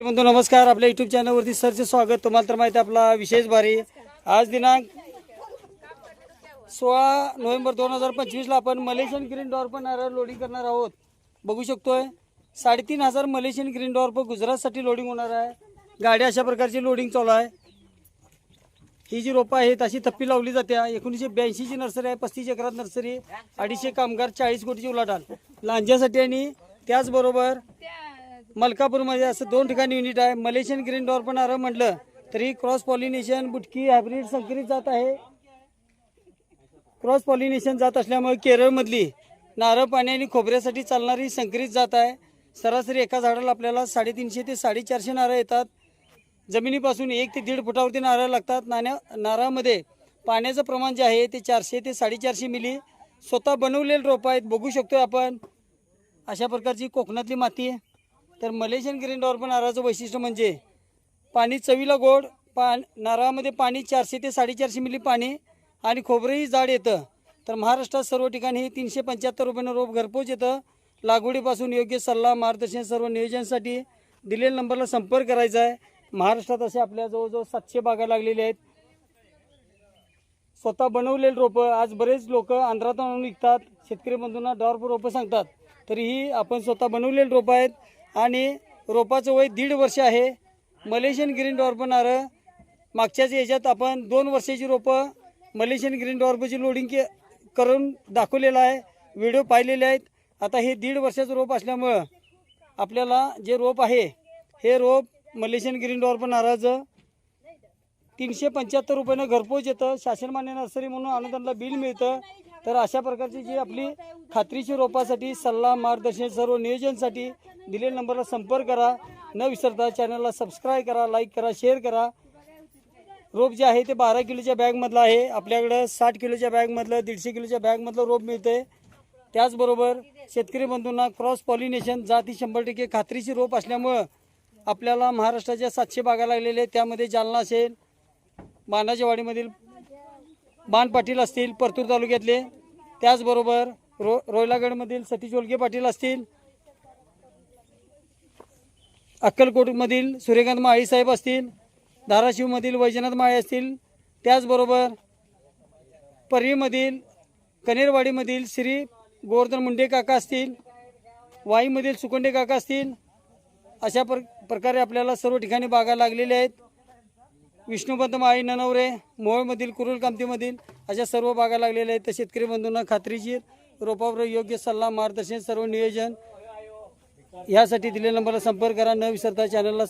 बंधू नमस्कार. आपल्या युट्यूब चॅनलवरती सरचे स्वागत. तुम्हाला तर माहिती आहे आपला विशेष भारी. आज दिनांक सोळा नोव्हेंबर दोन हजार पंचवीसला आपण मलेशियन ग्रीन डॉर्फ नारळ लोडिंग करणार आहोत. बघू शकतोय साडेतीन हजार मलेशियन ग्रीन डॉर्फ गुजरातसाठी लोडिंग होणार आहे. गाडी अशा प्रकारची लोडिंग चालू आहे. ही जी रोपं आहेत अशी थप्पी लावली जाते. एकोणीसशे ब्याऐंशीची नर्सरी आहे पस्तीस एकरात नर्सरी अडीचशे कामगार चाळीस कोटीची उलाढाल. लांजासाठी आणि त्याचबरोबर मलकापूरमध्ये असं दोन ठिकाणी युनिट आहे. मलेशियन ग्रीन डॉर पण आरं म्हटलं तरी क्रॉस पॉलिनेशन बुटकी हायब्रिड संकरित जात आहे. क्रॉस पॉलिनेशन जात असल्यामुळे केरळमधली नारळ पाणी आणि खोबऱ्यासाठी चालणारी संकरित जात आहे. सरासरी एका झाडाला आपल्याला साडेतीनशे ते साडेचारशे नारळ येतात. जमिनीपासून एक ते दीड फुटावरती नारळ लागतात. नाण्या नारळामध्ये पाण्याचं प्रमाण जे आहे ते चारशे ते साडेचारशे मिली. स्वतः बनवलेले रोपं आहेत. बघू शकतो आपण. अशा प्रकारची कोकणातली माती आहे. तर मलेशियन ग्रीन डॉर्पन नारळाचं वैशिष्ट्य म्हणजे पाणी चवीला गोड पा नारळामध्ये पाणी चारशे ते साडेचारशे मिली पाणी आणि खोबरंही जाड येतं. तर महाराष्ट्रात सर्व ठिकाणी तीनशे पंच्याहत्तर रुपयानं रोप घरपोच येतं. लागवडीपासून योग्य सल्ला मार्गदर्शन सर्व नियोजनासाठी दिलेल्या नंबरला संपर्क करायचा आहे. महाराष्ट्रात असे आपल्या जवळजवळ सातशे बागा लागलेले आहेत. स्वतः बनवलेली रोपं आज बरेच लोक आंध्रातून आणून विकतात शेतकरी बंधूंना डॉर्फ रोपं सांगतात. तरीही आपण स्वतः बनवलेली रोपं आहेत. आणि रोपाचं वय दीड वर्ष आहे. मलेशियन ग्रीन डॉर्प नारळ मागच्याच याच्यात आपण दोन वर्षाची रोपं मलेशियन ग्रीन डॉर्पची लोडिंग के करून दाखवलेलं आहे. व्हिडिओ पाहिलेले आहेत. आता हे दीड वर्षाचं रोप असल्यामुळं आपल्याला जे रोप आहे हे रोप मलेशियन ग्रीन डॉर्प नारळाचं तीनशे पंच्याहत्तर रुपयानं घरपोच येतं. शासनमान्य नर्सरी म्हणून अनुदानला बिल मिळतं. तर अशा प्रकारची जी आपली खात्रीची रोपासाठी सल्ला मार्गदर्शन सर्व नियोजनसाठी दिलेल्या नंबरला संपर्क करा. न विसरता चॅनलला सबस्क्राईब करा लाईक करा शेअर करा. रोप जे आहे ते बारा किलोच्या बॅगमधलं आहे. आपल्याकडं साठ किलोच्या बॅगमधलं दीडशे किलोच्या बॅगमधलं रोप मिळते त्याचबरोबर शेतकरी बंधूंना क्रॉस पॉलिनेशन जाती शंभर टक्के खात्रीची रोप असल्यामुळं आपल्याला महाराष्ट्राच्या सातशे बागा लागलेल्या आहेत. त्यामध्ये जालना असेल बाणाच्या वाडीमधील बाण पाटील असतील परतूर तालुक्यातले. त्याचबरोबर रो रोयलागडमधील सतीश ओलगे पाटील असतील. अक्कलकोटमधील सूर्यकांत माळी साहेब असतील. धाराशिवमधील वैजनाथ माळे असतील. त्याचबरोबर परळीमधील कनेरवाडीमधील श्री गोवर्धन मुंडे काका असतील. वाईमधील सुकोंडे काका असतील. अशा प्र प्रकारे आपल्याला सर्व ठिकाणी बागा लागलेल्या आहेत. विष्णुपंत माळी ननवरे मोहोळमधील कुरुल कामतीमधील अशा सर्व बागा लागलेल्या आहेत. तर शेतकरी बंधूंना खात्रीशीर रोपावर योग्य सल्ला मार्गदर्शन सर्व नियोजन यासाठी दिलेल्या नंबरला संपर्क करा. न विसरता चॅनलला